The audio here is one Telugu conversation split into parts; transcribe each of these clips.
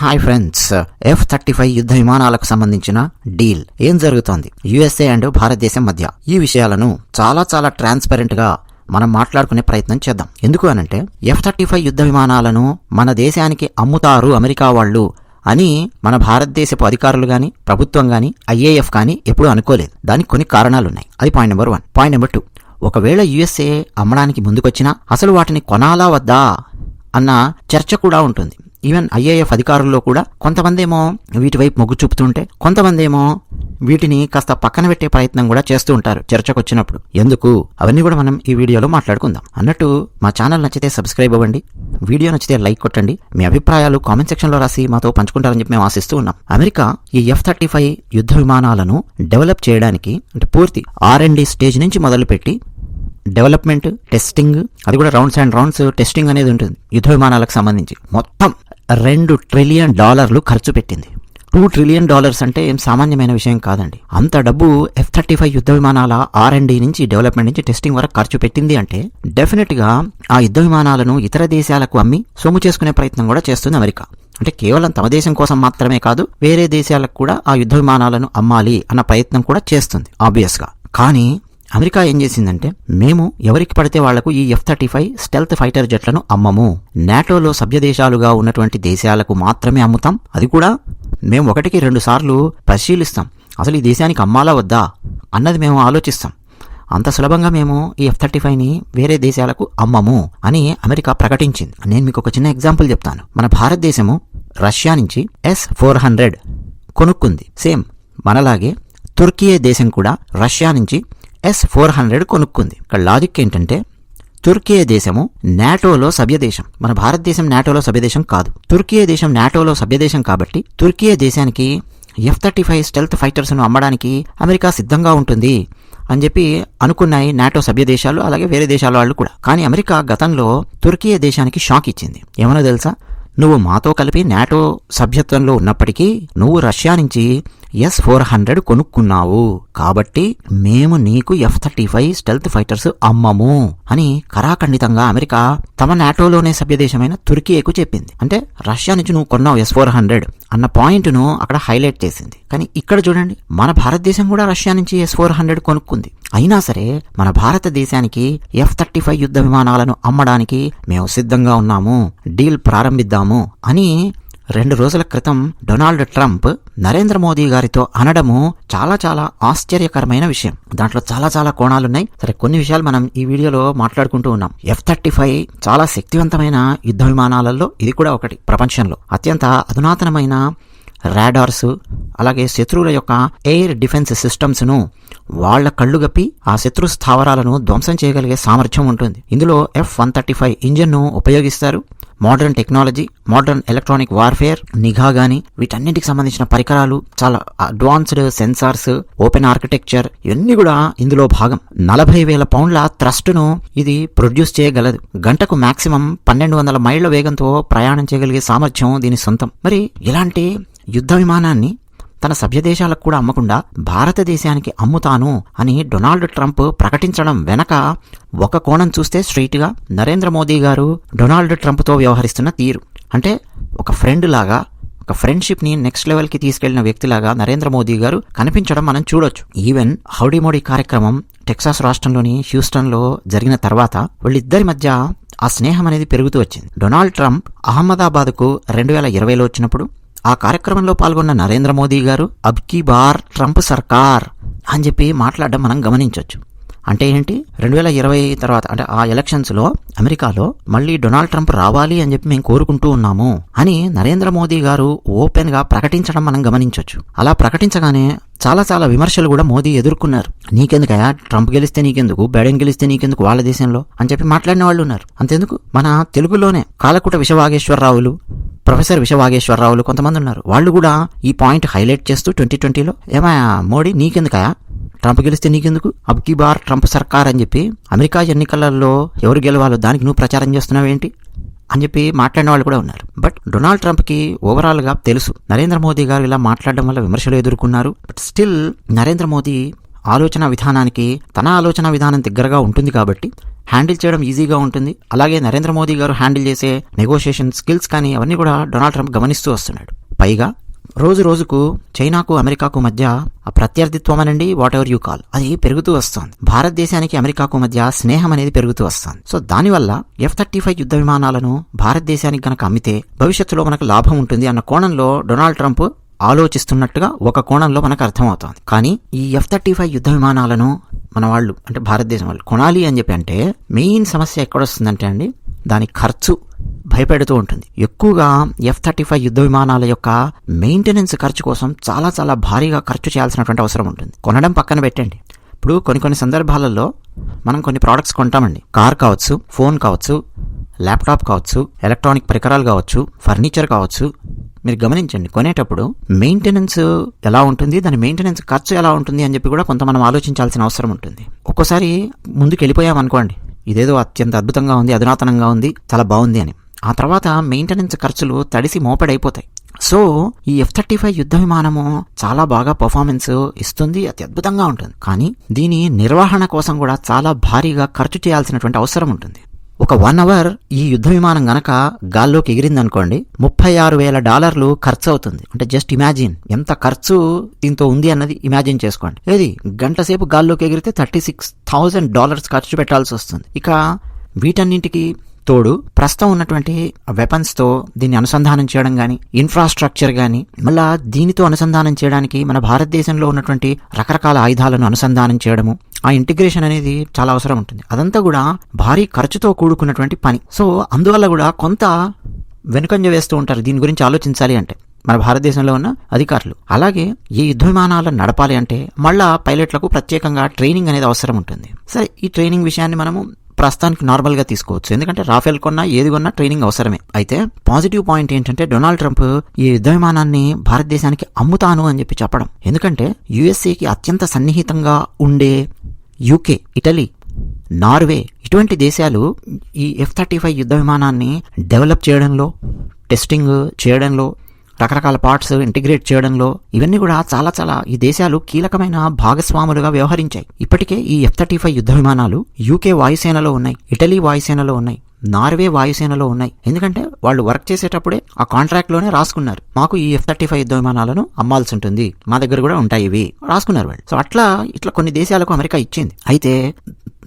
Hi friends F thirty five యుద్ధ విమానాలకు సంబంధించిన డీల్ ఏం జరుగుతోంది? యుఎస్ఏ అండ్ భారతదేశం మధ్య ఈ విషయాలను చాలా చాలా ట్రాన్స్పరెంట్గా మనం మాట్లాడుకునే ప్రయత్నం చేద్దాం. ఎందుకు అనంటే ఎఫ్ థర్టీ ఫైవ్ యుద్ధ విమానాలను మన దేశానికి అమ్ముతారు అమెరికా వాళ్ళు అని మన భారతదేశపు అధికారులు గాని ప్రభుత్వం గాని ఐఏఎఫ్ గాని ఎప్పుడూ అనుకోలేదు. దానికి కొన్ని కారణాలున్నాయి. అది point number one point number two ఒకవేళ యుఎస్ఏ అమ్మడానికి ముందుకొచ్చినా అసలు వాటిని కొనాలా వద్దా అన్న చర్చ కూడా ఉంటుంది. ఈవెన్ ఐఏఎఫ్ అధికారుల్లో కూడా కొంతమంది ఏమో వీటి వైపు మొగ్గు చూపుతుంటే కొంతమంది ఏమో వీటిని కాస్త పక్కన పెట్టే ప్రయత్నం కూడా చేస్తూ ఉంటారు చర్చకు వచ్చినప్పుడు ఎందుకు? అవన్నీ కూడా మనం ఈ వీడియోలో మాట్లాడుకుందాం. అన్నట్టు మా ఛానల్ నచ్చితే సబ్స్క్రైబ్ అవ్వండి. వీడియో నచ్చితే లైక్ కొట్టండి. మీ అభిప్రాయాలు కామెంట్ సెక్షన్లో రాసి మాతో పంచుకుంటారని చెప్పి మేము ఆశిస్తూ ఉన్నాం. అమెరికా ఈ ఎఫ్ థర్టీ ఫైవ్ యుద్ధ విమానాలను డెవలప్ చేయడానికి అంటే పూర్తి ఆర్ అండ్ డి స్టేజ్ నుంచి మొదలుపెట్టి డెవలప్మెంట్ టెస్టింగ్ అది కూడా రౌండ్స్ అండ్ రౌండ్స్ టెస్టింగ్ అనేది ఉంటుంది. యుద్ధ విమానాలకు సంబంధించి. మొత్తం రెండు ట్రిలియన్ డాలర్లు ఖర్చు పెట్టింది. టూ ట్రిలియన్ డాలర్స్ అంటే ఏం సామాన్యమైన విషయం కాదండి. అంత డబ్బు ఎఫ్ థర్టీ ఫైవ్ యుద్ధ విమానాల ఆర్ అండ్ డి నుంచి డెవలప్మెంట్ నుంచి టెస్టింగ్ వరకు ఖర్చు పెట్టింది అంటే డెఫినెట్గా ఆ యుద్ధ విమానాలను ఇతర దేశాలకు అమ్మి సొమ్ము చేసుకునే ప్రయత్నం కూడా చేస్తుంది అమెరికా. అంటే కేవలం తమ దేశం కోసం మాత్రమే కాదు వేరే దేశాలకు కూడా ఆ యుద్ధ విమానాలను అమ్మాలి అన్న ప్రయత్నం కూడా చేస్తుంది ఆబ్వియస్గా. కానీ అమెరికా ఏం చేసిందంటే మేము ఎవరికి పడితే వాళ్ళకు ఈ F thirty five stealth fighter జెట్లను అమ్మము. నాటోలో సభ్యదేశాలుగా ఉన్నటువంటి దేశాలకు మాత్రమే అమ్ముతాం. అది కూడా మేము ఒకటికి రెండు సార్లు పరిశీలిస్తాం. అసలు ఈ దేశానికి అమ్మాలా వద్దా అన్నది మేము ఆలోచిస్తాం. అంత సులభంగా మేము ఈ ఎఫ్ థర్టీ ఫైవ్ని వేరే దేశాలకు అమ్మము అని అమెరికా ప్రకటించింది. నేను మీకు ఒక చిన్న ఎగ్జాంపుల్ చెప్తాను. మన భారతదేశము రష్యా నుంచి ఎస్ ఫోర్ హండ్రెడ్ కొనుక్కుంది. సేమ్ మనలాగే తుర్కియే దేశం కూడా రష్యా నుంచి ఎస్ ఫోర్ హండ్రెడ్ కొనుక్కుంది. ఇక్కడ లాజిక్ ఏంటంటే తుర్కియే దేశము నాటోలో సభ్యదేశం. మన భారతదేశం నాటోలో సభ్యదేశం కాదు. తుర్కియే దేశం నాటోలో సభ్యదేశం కాబట్టి తుర్కియే దేశానికి ఎఫ్ థర్టీ ఫైవ్ స్టెల్త్ ఫైటర్స్ను అమ్మడానికి అమెరికా సిద్ధంగా ఉంటుంది అని చెప్పి అనుకున్నాయి నాటో సభ్య దేశాలు అలాగే వేరే దేశాల వాళ్ళు కూడా. కానీ అమెరికా గతంలో తుర్కియే దేశానికి షాక్ ఇచ్చింది. ఏమనో తెలుసా? నువ్వు మాతో కలిపి నాటో సభ్యత్వంలో ఉన్నప్పటికీ నువ్వు రష్యా నుంచి ఎస్ ఫోర్ హండ్రెడ్ కొనుక్కున్నావు. కాబట్టి మేము నీకు F thirty five stealth fighters అమ్మము అని కరాఖండితంగా అమెరికా తమ నాటోలోనే సభ్యదేశమైన తుర్కీయకు చెప్పింది. అంటే రష్యా నుంచి నువ్వు కొన్నావు ఎస్ ఫోర్ హండ్రెడ్ అన్న పాయింట్ను అక్కడ హైలైట్ చేసింది. కానీ ఇక్కడ చూడండి మన భారతదేశం కూడా రష్యా నుంచి ఎస్ ఫోర్ హండ్రెడ్ కొనుక్కుంది. అయినా సరే మన భారతదేశానికి ఎఫ్ థర్టీ ఫైవ్ యుద్ధ విమానాలను అమ్మడానికి మేము సిద్ధంగా ఉన్నాము డీల్ ప్రారంభిద్దాము అని రెండు రోజుల క్రితం డొనాల్డ్ ట్రంప్ నరేంద్ర మోదీ గారితో అనడము చాలా చాలా ఆశ్చర్యకరమైన విషయం. దాంట్లో చాలా చాలా కోణాలున్నాయి. సరే కొన్ని విషయాలు మనం ఈ వీడియోలో మాట్లాడుకుంటూ ఉన్నాం. ఎఫ్ థర్టీ ఫైవ్ చాలా శక్తివంతమైన యుద్ధ విమానాలలో ఇది కూడా ఒకటి ప్రపంచంలో. అత్యంత అధునాతనమైన రాడార్స్ అలాగే శత్రువుల యొక్క ఎయిర్ డిఫెన్స్ సిస్టమ్స్ను వాళ్ళ కళ్ళు గప్పి ఆ శత్రు స్థావరాలను ధ్వంసం చేయగలిగే సామర్థ్యం ఉంటుంది. ఇందులో ఎఫ్ వన్ థర్టీ ఫైవ్ ఇంజన్ను ఉపయోగిస్తారు. Modern technology modern electronic warfare నిఘా కానీ వీటన్నింటికి సంబంధించిన పరికరాలు చాలా అడ్వాన్స్డ్ సెన్సార్స్ ఓపెన్ ఆర్కిటెక్చర్ ఇవన్నీ కూడా ఇందులో భాగం. నలభై వేల పౌండ్ల థ్రస్ట్ను ఇది ప్రొడ్యూస్ చేయగలదు. గంటకు మాక్సిమం పన్నెండు వందల మైళ్ళ వేగంతో ప్రయాణం చేయగలిగే సామర్థ్యం దీని సొంతం. మరి ఇలాంటి యుద్ధ విమానాన్ని తన సభ్యదేశాలకు కూడా అమ్మకుండా భారతదేశానికి అమ్ముతాను అని డొనాల్డ్ ట్రంప్ ప్రకటించడం వెనక ఒక కోణం చూస్తే స్ట్రైట్గా నరేంద్ర మోదీ గారు డొనాల్డ్ ట్రంప్తో వ్యవహరిస్తున్న తీరు. అంటే ఒక ఫ్రెండ్ లాగా ఒక ఫ్రెండ్షిప్ని నెక్స్ట్ లెవెల్కి తీసుకెళ్ళిన వ్యక్తిలాగా నరేంద్ర మోదీ గారు కనిపించడం మనం చూడొచ్చు. ఈవెన్ హౌడీ మోడీ కార్యక్రమం టెక్సాస్ రాష్ట్రంలోని హ్యూస్టన్లో జరిగిన తర్వాత వీళ్ళిద్దరి మధ్య ఆ స్నేహం అనేది పెరుగుతూ వచ్చింది. డొనాల్డ్ ట్రంప్ అహ్మదాబాద్కు రెండు వేల ఇరవైలో వచ్చినప్పుడు ఆ కార్యక్రమంలో పాల్గొన్న నరేంద్ర మోదీ గారు అబ్కీ బార్ ట్రంప్ సర్కార్ అని చెప్పి మాట్లాడడం మనం గమనించవచ్చు అంటే ఏంటి? రెండు వేల ఇరవై తర్వాత అంటే ఆ ఎలక్షన్స్లో అమెరికాలో మళ్ళీ డొనాల్డ్ ట్రంప్ రావాలి అని చెప్పి మేము కోరుకుంటూ ఉన్నాము అని నరేంద్ర మోదీ గారు ఓపెన్గా ప్రకటించడం మనం గమనించవచ్చు అలా ప్రకటించగానే చాలా చాలా విమర్శలు కూడా మోదీ ఎదుర్కొన్నారు. నీకెందుకయా ట్రంప్ గెలిస్తే నీకెందుకు? బైడెన్ గెలిస్తే నీకెందుకు వాళ్ళ దేశంలో? అని చెప్పి మాట్లాడిన వాళ్ళు ఉన్నారు. అంతెందుకు? మన తెలుగులోనే కాలకుట విషవాగేశ్వరరావులు ప్రొఫెసర్ విశ్వవాగేశ్వరరావులు కొంతమంది ఉన్నారు. వాళ్ళు కూడా ఈ పాయింట్ హైలైట్ చేస్తూ ట్వంటీ ట్వంటీలో ఏమయ్యా మోడీ నీకెందుకయా ట్రంప్ గెలిస్తే నీకెందుకు? అబ్కీ బార్ ట్రంప్ సర్కార్ అని చెప్పి అమెరికా ఎన్నికలలో ఎవరు గెలవాలో దానికి నువ్వు ప్రచారం చేస్తున్నావేంటి? అని చెప్పి మాట్లాడిన వాళ్ళు కూడా ఉన్నారు. బట్ డొనాల్డ్ ట్రంప్కి ఓవరాల్గా తెలుసు. నరేంద్ర మోదీ గారు ఇలా మాట్లాడడం వల్ల విమర్శలు ఎదుర్కొన్నారు. బట్ స్టిల్ నరేంద్ర మోదీ ఆలోచన విధానానికి తన ఆలోచన విధానం దగ్గరగా ఉంటుంది కాబట్టి హ్యాండిల్ చేయడం ఈజీగా ఉంటుంది. అలాగే నరేంద్ర మోదీ గారు హ్యాండిల్ చేసే నెగోషియేషన్ స్కిల్స్ కానీ అవన్నీ కూడా డొనాల్డ్ ట్రంప్ గమనిస్తూ వస్తున్నాడు. పైగా రోజు రోజుకు చైనాకు అమెరికాకు మధ్య ఆ ప్రత్యర్థిత్వం అనండి వాట్ ఎవర్ యూ కాల్ అది పెరుగుతూ వస్తుంది. భారతదేశానికి అమెరికాకు మధ్య స్నేహం అనేది పెరుగుతూ వస్తుంది. సో దానివల్ల ఎఫ్ థర్టీ ఫైవ్ యుద్ధ విమానాలను భారతదేశానికి గనక అమ్మితే భవిష్యత్తులో మనకు లాభం ఉంటుంది అన్న కోణంలో డొనాల్డ్ ట్రంప్ ఆలోచిస్తున్నట్టుగా ఒక కోణంలో మనకు అర్థమవుతోంది. కానీ ఈ ఎఫ్ థర్టీ ఫైవ్ యుద్ధ విమానాలను మన వాళ్ళు అంటే భారతదేశం వాళ్ళు కొనాలి అని చెప్పి అంటే మెయిన్ సమస్య ఎక్కడొస్తుందంటే అండి దాని ఖర్చు భయపెడుతూ ఉంటుంది. ఎక్కువగా ఎఫ్ థర్టీ ఫైవ్ యుద్ధ విమానాల యొక్క మెయింటెనెన్స్ ఖర్చు కోసం చాలా చాలా భారీగా ఖర్చు చేయాల్సినటువంటి అవసరం ఉంటుంది. కొనడం పక్కన పెట్టండి. ఇప్పుడు కొన్ని కొన్ని సందర్భాలలో మనం కొన్ని ప్రోడక్ట్స్ కొంటామండి. కార్ కావచ్చు ఫోన్ కావచ్చు ల్యాప్టాప్ కావచ్చు ఎలక్ట్రానిక్ పరికరాలు కావచ్చు ఫర్నిచర్ కావచ్చు మీరు గమనించండి కొనేటప్పుడు మెయింటెనెన్స్ ఎలా ఉంటుంది దాని మెయింటెనెన్స్ ఖర్చు ఎలా ఉంటుంది అని చెప్పి కూడా కొంత మనం ఆలోచించాల్సిన అవసరం ఉంటుంది. ఒక్కోసారి ముందుకు వెళ్ళిపోయాం అనుకోండి ఇదేదో అత్యంత అద్భుతంగా ఉంది అధునాతనంగా ఉంది చాలా బాగుంది అని. ఆ తర్వాత మెయింటెనెన్స్ ఖర్చులు తడిసి మోపడైపోతాయి. సో ఈ ఎఫ్ థర్టీ ఫైవ్ యుద్ధ విమానము చాలా బాగా పర్ఫార్మెన్స్ ఇస్తుంది అతి అద్భుతంగా ఉంటుంది. కానీ దీని నిర్వహణ కోసం కూడా చాలా భారీగా ఖర్చు చేయాల్సినటువంటి అవసరం ఉంటుంది. ఒక వన్ అవర్ ఈ యుద్ధ విమానం గనక గాల్లోకి ఎగిరిందనుకోండి ముప్పై ఆరు వేల డాలర్లు ఖర్చు అవుతుంది. అంటే జస్ట్ ఇమాజిన్ ఎంత ఖర్చు దీంతో ఉంది అన్నది ఇమాజిన్ చేసుకోండి. ఏది? గంట సేపు గాల్లోకి ఎగిరితే థర్టీ సిక్స్ థౌజండ్ డాలర్స్ ఖర్చు పెట్టాల్సి వస్తుంది. ఇక వీటన్నింటికి తోడు ప్రస్తుతం ఉన్నటువంటి వెపన్స్తో దీన్ని అనుసంధానం చేయడం కానీ ఇన్ఫ్రాస్ట్రక్చర్ కానీ మళ్ళా దీనితో అనుసంధానం చేయడానికి మన భారతదేశంలో ఉన్నటువంటి రకరకాల ఆయుధాలను అనుసంధానం చేయడము ఆ ఇంటిగ్రేషన్ అనేది చాలా అవసరం ఉంటుంది. అదంతా కూడా భారీ ఖర్చుతో కూడుకున్నటువంటి పని. సో అందువల్ల కూడా కొంత వెనుకంజ వేస్తూ ఉంటారు. దీని గురించి ఆలోచించాలి అంటే మన భారతదేశంలో ఉన్న అధికారులు. అలాగే ఈ యుద్ధ విమానాలను నడపాలి అంటే మళ్ళా పైలట్లకు ప్రత్యేకంగా ట్రైనింగ్ అనేది అవసరం ఉంటుంది. సరే ఈ ట్రైనింగ్ విషయాన్ని మనము ప్రస్తుతానికి నార్మల్గా తీసుకోవచ్చు. ఎందుకంటే రాఫెల్ కొన్నా ఏది కొన్నా ట్రైనింగ్ అవసరమే. అయితే పాజిటివ్ పాయింట్ ఏంటంటే డొనాల్డ్ ట్రంప్ ఈ యుద్ధ విమానాన్ని భారతదేశానికి అమ్ముతాను అని చెప్పి చెప్పడం. ఎందుకంటే యుఎస్ఏకి అత్యంత సన్నిహితంగా ఉండే యూకే ఇటలీ నార్వే ఇటువంటి దేశాలు ఈ ఎఫ్ థర్టీ ఫైవ్ యుద్ధ విమానాన్ని డెవలప్ చేయడంలో టెస్టింగ్ చేయడంలో రకరకాల పార్ట్స్ ఇంటిగ్రేట్ చేయడంలో ఇవన్నీ కూడా చాలా చాలా ఈ దేశాలు కీలకమైన భాగస్వాములుగా వ్యవహరించాయి. ఇప్పటికే ఈ ఎఫ్ థర్టీ ఫైవ్ యుద్ధ విమానాలు యూకే వాయుసేనలో ఉన్నాయి ఇటలీ వాయుసేనలో ఉన్నాయి నార్వే వాయుసేనలో ఉన్నాయి. ఎందుకంటే వాళ్ళు వర్క్ చేసేటప్పుడే ఆ కాంట్రాక్ట్లోనే రాసుకున్నారు. మాకు ఈ ఎఫ్ థర్టీ ఫైవ్ యుద్ధ విమానాలను అమ్మాల్సి ఉంటుంది. మా దగ్గర కూడా ఉంటాయి ఇవి. రాసుకున్నారు వాళ్ళు. సో అట్లా ఇట్లా కొన్ని దేశాలకు అమెరికా ఇచ్చింది. అయితే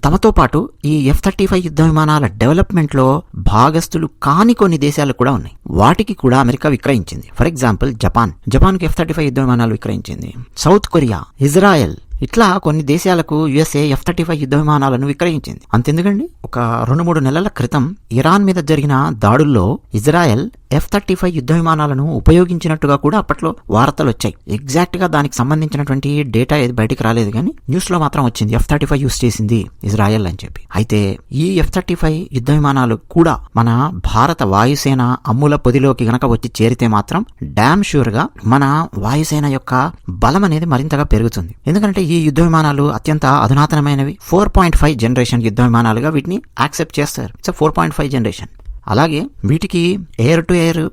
తమతో పాటు ఈ ఎఫ్ థర్టీ ఫైవ్ యుద్ధ విమానాల డెవలప్మెంట్లో భాగస్థులు భాగస్తులు కాని కొన్ని దేశాలు కూడా ఉన్నాయి. వాటికి కూడా అమెరికా విక్రయించింది. For example Japan. జపాన్కు ఎఫ్ థర్టీ ఫైవ్ యుద్ధ విమానాలు విక్రయించింది. South Korea Israel. ఇట్లా కొన్ని దేశాలకు యుఎస్ఏ ఎఫ్ థర్టీ ఫైవ్ యుద్ధ విమానాలను విక్రయించింది. అంతెందుకండి? ఒక రెండు మూడు నెలల క్రితం ఇరాన్ మీద జరిగిన దాడుల్లో ఇజ్రాయెల్ ఎఫ్ థర్టీ ఫైవ్ యుద్ధ విమానాలను ఉపయోగించినట్టుగా కూడా అప్పట్లో వార్తలు వచ్చాయి ఎగ్జాక్ట్గా దానికి సంబంధించినటువంటి డేటా ఏది బయటకు రాలేదు కానీ న్యూస్లో మాత్రం వచ్చింది. ఎఫ్ థర్టీ ఫైవ్ యూస్ చేసింది ఇజ్రాయెల్ అని చెప్పి. అయితే ఈ ఎఫ్ థర్టీ ఫైవ్ యుద్ధ విమానాలు కూడా మన భారత వాయుసేన అమ్ముల పొదిలోకి గనక వచ్చి చేరితే మాత్రం డామ్ షూర్గా మన వాయుసేన యొక్క బలం అనేది మరింతగా పెరుగుతుంది. ఎందుకంటే ఈ యుద్ధ విమానాలు అత్యంత అధునాతనమైనవి. ఫోర్ పాయింట్ ఫైవ్ జనరేషన్ యుద్ధ విమానాలుగా వీటిని యాక్సెప్ట్ చేస్తారు. It's four point five generation అలాగే వీటికి air to air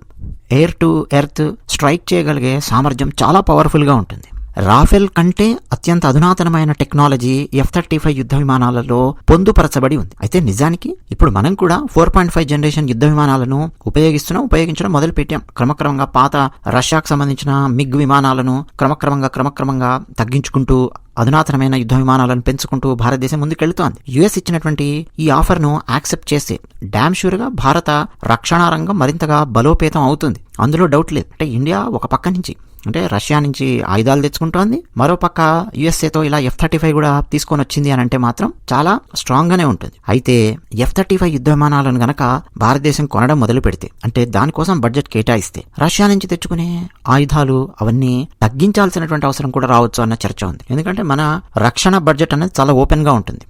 air to earth strike చేయగలిగే సామర్థ్యం చాలా పవర్ఫుల్గా ఉంటుంది. రాఫెల్ కంటే అత్యంత అధునాతనమైన టెక్నాలజీ ఎఫ్ థర్టీ ఫైవ్ యుద్ధ విమానాలలో పొందుపరచబడి ఉంది. అయితే నిజానికి ఇప్పుడు మనం కూడా ఫోర్ పాయింట్ ఫైవ్ జనరేషన్ యుద్ధ విమానాలను ఉపయోగిస్తున్నాం ఉపయోగించడం మొదలుపెట్టాం. క్రమక్రమంగా పాత రష్యాకు సంబంధించిన మిగ్ విమానాలను క్రమక్రమంగా క్రమక్రమంగా తగ్గించుకుంటూ అధునాతనమైన యుద్ధ విమానాలను పెంచుకుంటూ భారతదేశం ముందుకెళ్తోంది. యుఎస్ ఇచ్చినటువంటి ఈ ఆఫర్ను యాక్సెప్ట్ చేస్తే డ్యామ్ షూర్గా భారత రక్షణ రంగం మరింతగా బలోపేతం అవుతుంది. అందులో డౌట్ లేదు. అంటే ఇండియా ఒక పక్క నుంచి అంటే రష్యా నుంచి ఆయుధాలు తెచ్చుకుంటోంది. మరో పక్క యుఎస్ఏతో ఇలా ఎఫ్ థర్టీ ఫైవ్ కూడా తీసుకొని వచ్చింది అని అంటే మాత్రం చాలా స్ట్రాంగ్ గానే ఉంటుంది. అయితే ఎఫ్ థర్టీ ఫైవ్ యుద్ధ విమానాలను గనక భారతదేశం కొనడం మొదలు పెడితే అంటే దానికోసం బడ్జెట్ కేటాయిస్తే రష్యా నుంచి తెచ్చుకునే ఆయుధాలు అవన్నీ తగ్గించాల్సినటువంటి అవసరం కూడా రావచ్చు అన్న చర్చ ఉంది. ఎందుకంటే మన రక్షణ బడ్జెట్ అనేది చాలా ఓపెన్గా ఉంటుంది.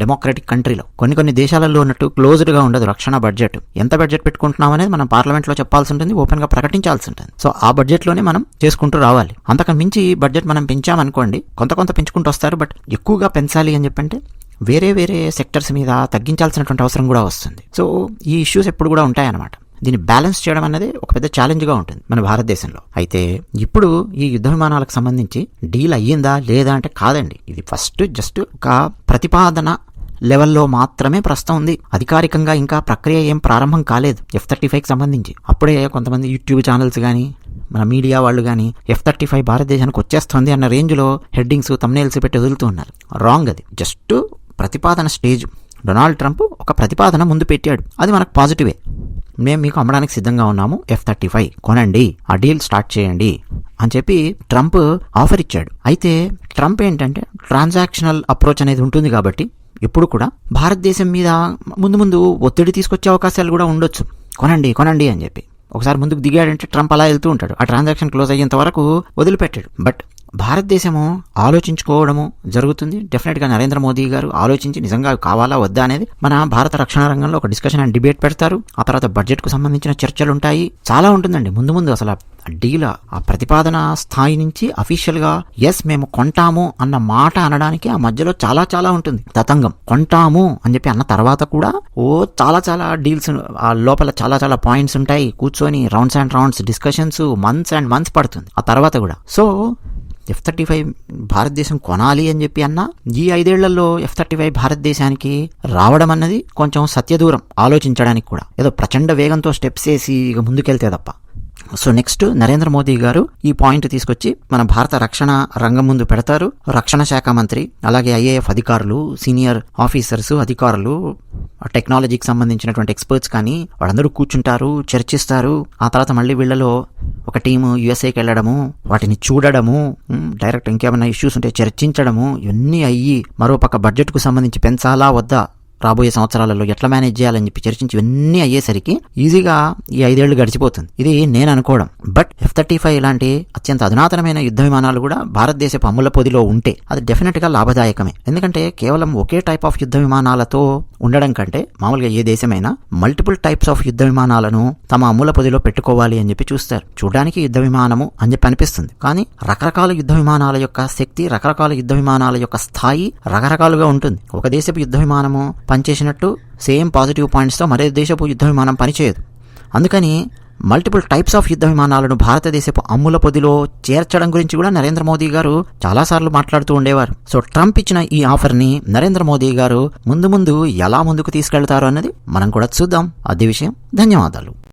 డెమోక్రటిక్ కంట్రీలో. కొన్ని కొన్ని దేశాలలో ఉన్నట్టు క్లోజ్డ్గా ఉండదు రక్షణ బడ్జెట్. ఎంత బడ్జెట్ పెట్టుకుంటున్నాం అనేది మనం పార్లమెంట్లో చెప్పాల్సి ఉంటుంది ఓపెన్గా ప్రకటించాల్సి ఉంటుంది. సో ఆ బడ్జెట్లోనే మనం చేసుకుంటూ రావాలి. అంతకు మించి బడ్జెట్ మనం పెంచామనుకోండి కొంత కొంత పెంచుకుంటూ వస్తారు బట్ ఎక్కువగా పెంచాలి అని చెప్పంటే వేరే వేరే సెక్టర్స్ మీద తగ్గించాల్సినటువంటి అవసరం కూడా వస్తుంది. సో ఈ ఇష్యూస్ ఎప్పుడు కూడా ఉంటాయన్నమాట. దీన్ని బ్యాలెన్స్ చేయడం అనేది ఒక పెద్ద ఛాలెంజ్గా ఉంటుంది మన భారతదేశంలో. అయితే ఇప్పుడు ఈ యుద్ధ విమానాలకు సంబంధించి డీల్ అయ్యిందా లేదా అంటే కాదండి. ఇది ఫస్ట్ జస్ట్ ఒక ప్రతిపాదన లెవెల్లో మాత్రమే ప్రస్తుతం ఉంది. అధికారికంగా ఇంకా ప్రక్రియ ఏం ప్రారంభం కాలేదు. ఎఫ్ థర్టీ ఫైవ్కి సంబంధించి. అప్పుడే కొంతమంది యూట్యూబ్ ఛానల్స్ కానీ మన మీడియా వాళ్ళు కానీ ఎఫ్ థర్టీ ఫైవ్ భారతదేశానికి వచ్చేస్తుంది అన్న రేంజ్లో హెడ్డింగ్స్ తమ్నేల్స్ పెట్టి వదులుతూ ఉన్నారు. రాంగ్ అది. జస్ట్ ప్రతిపాదన స్టేజ్. డొనాల్డ్ ట్రంప్ ఒక ప్రతిపాదన ముందు పెట్టాడు. అది మనకు పాజిటివే. మేము మీకు అమ్మడానికి సిద్ధంగా ఉన్నాము. ఎఫ్ థర్టీ ఫైవ్ కొనండి. ఆ డీల్ స్టార్ట్ చేయండి అని చెప్పి ట్రంప్ ఆఫర్ ఇచ్చాడు. అయితే ట్రంప్ ఏంటంటే ట్రాన్సాక్షనల్ అప్రోచ్ అనేది ఉంటుంది కాబట్టి ఎప్పుడు కూడా భారతదేశం మీద ముందు ముందు ఒత్తిడి తీసుకొచ్చే అవకాశాలు కూడా ఉండొచ్చు. కొనండి కొనండి అని చెప్పి. ఒకసారి ముందుకు దిగాడంటే ట్రంప్ అలా వెళ్తూ ఉంటాడు. ఆ ట్రాన్సాక్షన్ క్లోజ్ అయ్యేంత వరకు వదిలిపెట్టాడు. బట్ భారతదేశము ఆలోచించుకోవడము జరుగుతుంది. డెఫినెట్గా నరేంద్ర మోదీ గారు ఆలోచించి నిజంగా కావాలా వద్దా అనేది మన భారత రక్షణ రంగంలో ఒక డిస్కషన్ అండ్ డిబేట్ పెడతారు. ఆ తర్వాత బడ్జెట్కు సంబంధించిన చర్చలు ఉంటాయి. చాలా ఉంటుందండి. ముందు ముందు అసలు డీల్ ఆ ప్రతిపాదన స్థాయి నుంచి అఫీషియల్గా ఎస్ మేము కొంటాము అన్న మాట అనడానికి ఆ మధ్యలో చాలా చాలా ఉంటుంది. తతంగం. కొంటాము అని చెప్పి అన్న తర్వాత కూడా ఓ చాలా చాలా డీల్స్ ఆ లోపల చాలా చాలా పాయింట్స్ ఉంటాయి. కూర్చొని rounds and rounds discussions months and months పడుతుంది. ఆ తర్వాత కూడా. సో ఎఫ్ థర్టీ ఫైవ్ భారతదేశం కొనాలి అని చెప్పి అన్నా ఈ ఐదేళ్ళలో ఎఫ్ థర్టీ ఫైవ్ భారతదేశానికి రావడం అన్నది కొంచెం సత్యదూరం ఆలోచించడానికి కూడా. ఏదో ప్రచండ వేగంతో స్టెప్స్ వేసి ఇక ముందుకెళ్తే తప్ప. సో నెక్స్ట్ నరేంద్ర మోదీ గారు ఈ పాయింట్ తీసుకొచ్చి మన భారత రక్షణ రంగం ముందు పెడతారు. రక్షణ శాఖ మంత్రి అలాగే ఐఏఎఫ్ అధికారులు సీనియర్ ఆఫీసర్స్ అధికారులు టెక్నాలజీకి సంబంధించినటువంటి ఎక్స్పర్ట్స్ కానీ వాళ్ళందరూ కూర్చుంటారు చర్చిస్తారు. ఆ తర్వాత మళ్ళీ వీళ్ళలో ఒక టీము యుఎస్ఏకి వెళ్ళడము వాటిని చూడడము డైరెక్ట్ ఇంకేమైనా ఇష్యూస్ ఉంటే చర్చించడము ఇవన్నీ అయ్యి మరోపక్క బడ్జెట్కు సంబంధించి పెంచాలా వద్దా? రాబోయే సంవత్సరాలలో ఎట్లా మేనేజ్ చేయాలని చెప్పి చర్చించి ఇవన్నీ అయ్యేసరికి ఈజీగా ఈ ఐదేళ్ళు గడిచిపోతుంది. ఇది నేను అనుకోవడం. బట్ ఎఫ్ థర్టీ ఫైవ్ ఇలాంటి అత్యంత అధునాతనమైన యుద్ధ విమానాలు కూడా భారతదేశపు అమ్ముల పొదిలో ఉంటే అది డెఫినెట్గా లాభదాయకమే. ఎందుకంటే కేవలం ఒకే టైప్ ఆఫ్ యుద్ధ విమానాలతో ఉండడం కంటే మామూలుగా ఏ దేశమైనా మల్టిపుల్ టైప్స్ ఆఫ్ యుద్ధ విమానాలను తమ అమ్ముల పొదిలో పెట్టుకోవాలి అని చెప్పి చూస్తారు. చూడడానికి యుద్ధ విమానము అని చెప్పి అనిపిస్తుంది. కానీ రకరకాల యుద్ధ విమానాల యొక్క శక్తి రకరకాల యుద్ధ విమానాల యొక్క స్థాయి రకరకాలుగా ఉంటుంది. ఒక దేశపు యుద్ధ విమానము పనిచేసినట్టు సేమ్ పాజిటివ్ పాయింట్స్తో మరే దేశపు యుద్ధ విమానం పనిచేయదు. అందుకని మల్టిపుల్ టైప్స్ ఆఫ్ యుద్ధ విమానాలను భారతదేశపు అమ్ముల పొదిలో చేర్చడం గురించి కూడా నరేంద్ర మోదీ గారు చాలాసార్లు మాట్లాడుతూ ఉండేవారు. సో ట్రంప్ ఇచ్చిన ఈ ఆఫర్ని నరేంద్ర మోదీ గారు ముందు ముందు ఎలా ముందుకు తీసుకెళ్తారు అన్నది మనం కూడా చూద్దాం. అదే విషయం. ధన్యవాదాలు.